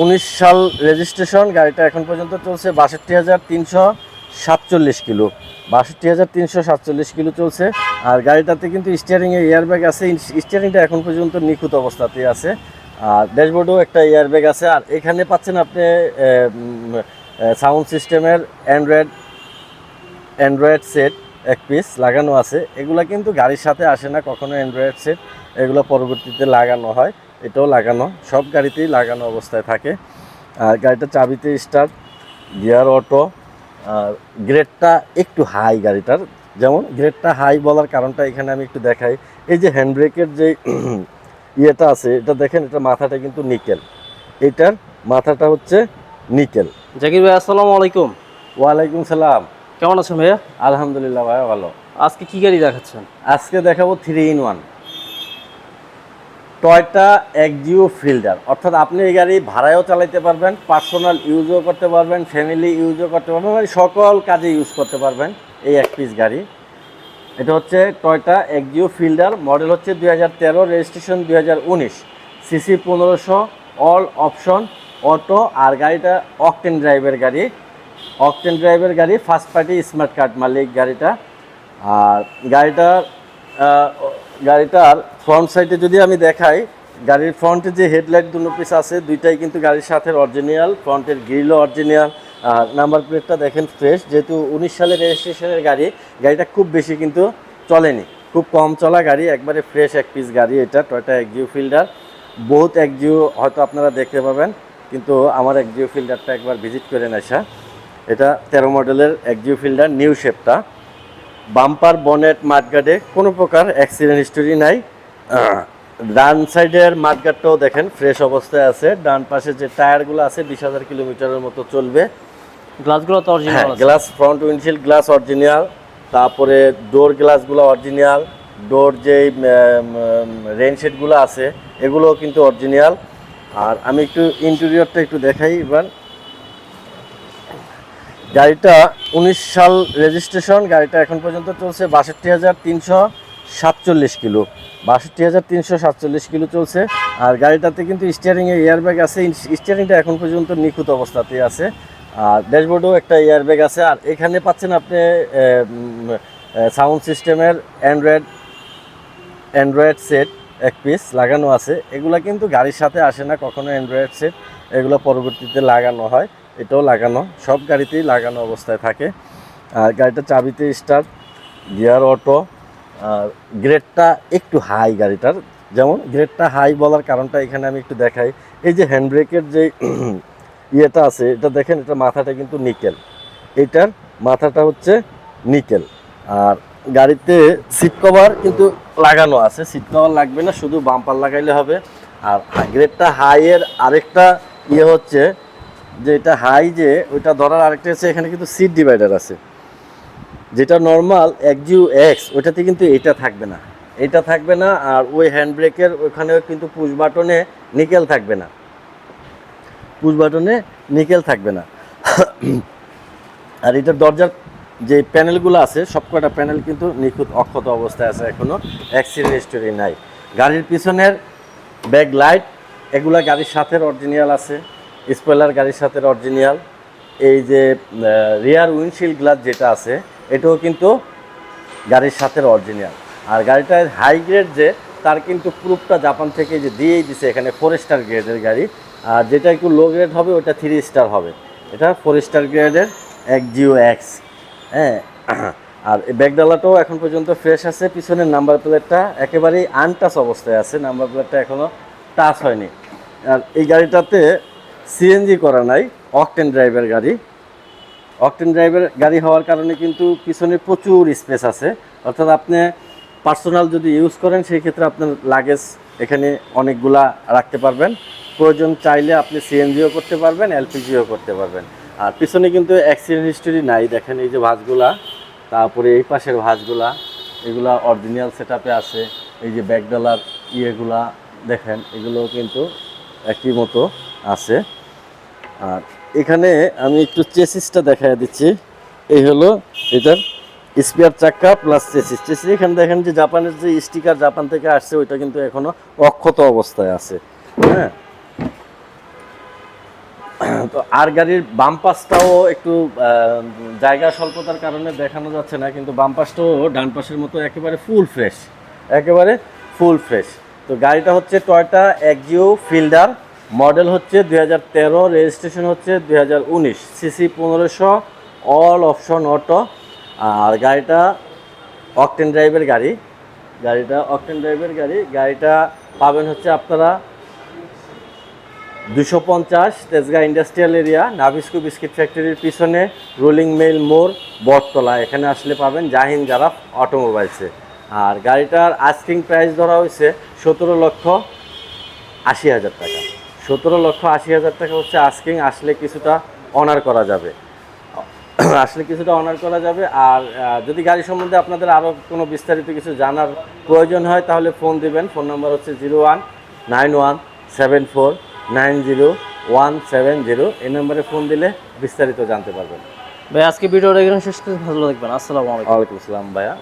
উনিশ সাল রেজিস্ট্রেশন গাড়িটা এখন পর্যন্ত চলছে বাষট্টি হাজার তিনশো সাতচল্লিশ কিলো। বাষট্টি হাজার তিনশো সাতচল্লিশ কিলো চলছে। আর গাড়িটাতে কিন্তু স্টিয়ারিংয়ে এয়ারব্যাগ আছে। স্টিয়ারিংটা এখন পর্যন্ত নিখুঁত অবস্থাতেই আছে। আর ড্যাশবোর্ডেও একটা এয়ারব্যাগ আছে। আর এখানে পাচ্ছেন আপনি সাউন্ড সিস্টেমের অ্যান্ড্রয়েড অ্যান্ড্রয়েড সেট এক পিস লাগানো আছে। এগুলা কিন্তু গাড়ির সাথে আসে না, কখনো অ্যান্ড্রয়েড সেট এগুলো পরবর্তীতে লাগানো হয়। এটাও লাগানো সব গাড়িতেই লাগানো অবস্থায় থাকে। আর গাড়িটা চাবিতে স্টার্ট গিয়ার অটো আর গ্রেডটা একটু হাই গাড়িটার। যেমন গ্রেডটা হাই বলার কারণটা এখানে আমি একটু দেখাই। এই যে হ্যান্ড ব্রেকের যে ইয়েটা আছে এটা দেখেন এটা মাথাটা কিন্তু নিকেল এটার মাথাটা হচ্ছে নিকেল জাকির ভাই আসসালামু আলাইকুম। ওয়ালাইকুম সালাম। কেমন আছেন ভাইয়া? আলহামদুলিল্লাহ ভাইয়া ভালো। আজকে কি গাড়ি দেখাচ্ছেন? আজকে দেখাবো three in one Toyota Axio Fielder. অর্থাৎ আপনি এই গাড়ি ভাড়ায়ও চালাতে পারবেন, পার্সোনাল ইউজও করতে পারবেন, ফ্যামিলি ইউজও করতে পারবেন মানে সকল কাজে ইউজ করতে পারবেন এই এক পিস গাড়ি। এটা হচ্ছে টয়টা একজিও ফিল্ডার, মডেল হচ্ছে দুই হাজার তেরো, রেজিস্ট্রেশন দুই হাজার উনিশ। সিসি পনেরোশো, অল অপশন, অটো আর গাড়িটা অকটেন ড্রাইভের গাড়ি। অকটেন ড্রাইভের গাড়ি, ফার্স্ট পার্টি স্মার্ট কার্ড মালিক গাড়িটা। আর গাড়িটার গাড়িটার ফ্রন্ট সাইডে যদি আমি দেখাই, গাড়ির ফ্রন্টে যে হেডলাইট দুটো পিস আছে, দুইটাই কিন্তু গাড়ির সাথে অরিজিনাল ফ্রন্টের গ্রিলও অরিজিনাল আর নাম্বার প্লেটটা দেখেন ফ্রেশ যেহেতু উনিশ সালের রেজিস্ট্রেশনের গাড়ি, গাড়িটা খুব বেশি কিন্তু চলেনি। খুব কম চলা গাড়ি, একবারে ফ্রেশ এক পিস গাড়ি এটা টয়টা একজিও ফিল্ডার বহুত একজিও হয়তো আপনারা দেখতে পাবেন, কিন্তু আমার একজিও ফিল্ডারটা একবার ভিজিট করে নেশা এটা তেরো মডেলের একজিও ফিল্ডার নিউ শেপটা বাম্পার বনেট মাঠগার্ডে কোনো প্রকার অ্যাক্সিডেন্ট হিস্টোরি নাই। ডান সাইডের মাঠগার্ডটাও দেখেন ফ্রেশ অবস্থায় আছে। ডান পাশে যে টায়ারগুলো আছে বিশ হাজার কিলোমিটারের মতো চলবে। গ্লাসগুলো তো হ্যাঁ original glass front windshield glass original তারপরে ডোর গ্লাসগুলো অরিজিনাল ডোর যেই রেন শেডগুলো আছে এগুলোও কিন্তু অরিজিনাল আর আমি একটু ইন্টেরিয়রটা একটু দেখাই এবার গাড়িটা উনিশ সাল রেজিস্ট্রেশন গাড়িটা এখন পর্যন্ত চলছে বাষট্টি হাজার তিনশো সাতচল্লিশ কিলো। বাষট্টি হাজার তিনশো সাতচল্লিশ কিলো চলছে। আর গাড়িটাতে কিন্তু স্টিয়ারিংয়ে এয়ারব্যাগ আছে। স্টিয়ারিংটা এখন পর্যন্ত নিখুঁত অবস্থাতেই আছে। আর ড্যাশবোর্ডেও একটা এয়ারব্যাগ আছে। আর এখানে পাচ্ছেন আপনি সাউন্ড সিস্টেমের অ্যান্ড্রয়েড অ্যান্ড্রয়েড সেট এক পিস লাগানো আছে। এগুলো কিন্তু গাড়ির সাথে আসে না, কখনো অ্যান্ড্রয়েড সেট এগুলো পরবর্তীতে লাগানো হয়। এটাও লাগানো, সব গাড়িতেই লাগানো অবস্থায় থাকে। আর গাড়িটা চাবিতে স্টার গিয়ার অটো আর গ্রেডটা একটু হাই গাড়িটার। যেমন গ্রেডটা হাই বলার কারণটা এখানে আমি একটু দেখাই। এই যে হ্যান্ড ব্রেকের যে ইয়েটা আছে, এটা দেখেন, এটা মাথাটা কিন্তু নিকেল এটার মাথাটা হচ্ছে নিকেল আর গাড়িতে সিট কভার কিন্তু লাগানো আছে। সিট কভার লাগবে না, শুধু বাম্পার লাগাইলে হবে। আর গ্রেডটা হাইয়ের আরেকটা ইয়ে হচ্ছে যে এটা হাই যে, ওইটা ধরার আরেকটা হচ্ছে এখানে কিন্তু সিট ডিভাইডার আছে। যেটা নর্মাল একজিউ এক্স ওইটাতে কিন্তু এটা থাকবে না। এটা থাকবে না আর ওই হ্যান্ড ব্রেকের ওখানেও কিন্তু পুশ বাটনে নিকেল থাকবে না। পুশ বাটনে নিকেল থাকবে না। আর এটার দরজার যে প্যানেলগুলো আছে সবকটা প্যানেল কিন্তু নিখুঁত অক্ষত অবস্থায় আছে এখনও অ্যাক্সিডেন্ট হিস্টোরি নাই। গাড়ির পিছনের ব্যাক লাইট এগুলা গাড়ির সাথে অরিজিনাল আছে। স্পয়লার গাড়ির সাথে অরিজিনাল এই যে রিয়ার উইন্ডশিল্ড গ্লাস যেটা আছে, এটাও কিন্তু গাড়ির সাথে অরিজিনাল আর গাড়িটার হাই গ্রেড যে, তার কিন্তু প্রুফটা জাপান থেকে যে দিয়েই দিছে এখানে ফোর স্টার গ্রেডের গাড়ি। আর যেটা একটু লো গ্রেড হবে, ওটা থ্রি স্টার হবে। এটা ফোর স্টার গ্রেডের এক জিও এক্স। হ্যাঁ আর ব্যাগডালাটাও এখন পর্যন্ত ফ্রেশ আছে। পিছনের নাম্বার প্লেটটা একেবারেই আনটাচ অবস্থায় আছে। নাম্বার প্লেটটা এখনও টাচ হয়নি। আর এই গাড়িটাতে সিএনজি করা নাই অকটেন ড্রাইভের গাড়ি। অকটেন ড্রাইভের গাড়ি হওয়ার কারণে কিন্তু পিছনে প্রচুর স্পেস আছে। অর্থাৎ আপনি পার্সোনাল যদি ইউজ করেন, সেই ক্ষেত্রে আপনার লাগেজ এখানে অনেকগুলা রাখতে পারবেন। প্রয়োজন চাইলে আপনি সিএনজিও করতে পারবেন এলপিজিও করতে পারবেন। আর পিছনে কিন্তু অ্যাক্সিডেন্ট হিস্টোরি নাই। দেখেন এই যে ভাঁজগুলা, তারপরে এই পাশের ভাঁজগুলা, এগুলা অরিজিনাল সেট আছে। এই যে ব্যাকডলার ইয়েগুলা, দেখেন এগুলোও কিন্তু একই মতো আছে। আর এখানে আমি একটু চেসিসটা দেখাই দিচ্ছি। এই হলো এটার স্পেয়ার চাক্কা প্লাস চেসিস। চেসিস এখানে দেখেন যে জাপানের যে স্টিকার জাপান থেকে আসছে, ওইটা কিন্তু এখনও অক্ষত অবস্থায় আছে। হ্যাঁ? তো আর গাড়ির বাম পাশটাও একটু জায়গা স্বল্পতার কারণে দেখানো যাচ্ছে না, কিন্তু বাম পাশটাও ডান পাশের মতো একেবারে ফুল ফ্রেশ একেবারে ফুল ফ্রেশ তো গাড়িটা হচ্ছে টয়টা এক্সিও ফিল্ডার মডেল হচ্ছে দুই হাজার তেরো, রেজিস্ট্রেশন হচ্ছে দুই হাজার উনিশ, সিসি পনেরোশো, অল অপশন অটো, আর গাড়িটা অকটেন ড্রাইভের গাড়ি, গাড়িটা অকটেন ড্রাইভের গাড়ি, গাড়িটা পাবেন হচ্ছে আপনারা দুশো পঞ্চাশ, Tejgaon industrial area, Nabisco biscuit ফ্যাক্টরির পিছনে, রোলিং মেল মোড়, বটতলা, এখানে আসলে পাবেন জাহিন জারাফ অটোমোবাইলসে। আর গাড়িটার আস্কিং প্রাইস ধরা হয়েছে সতেরো লক্ষ আশি হাজার টাকা। সতেরো লক্ষ আশি হাজার টাকা হচ্ছে আস্কিং আসলে কিছুটা অনার করা যাবে। আসলে কিছুটা অনার করা যাবে আর যদি গাড়ি সম্বন্ধে আপনাদের আরও কোনো বিস্তারিত কিছু জানার প্রয়োজন হয় তাহলে ফোন দিবেন। ফোন নাম্বার হচ্ছে zero one nine one seven four nine zero one seven zero এই নম্বরে ফোন দিলে বিস্তারিত জানতে পারবেন। ভাই আজকে ভিডিওটা এখানে শেষ করে ভালো লাগবেন আসসালামু আলাইকুম। ওয়ালাইকুম আসসালাম ভাইয়া।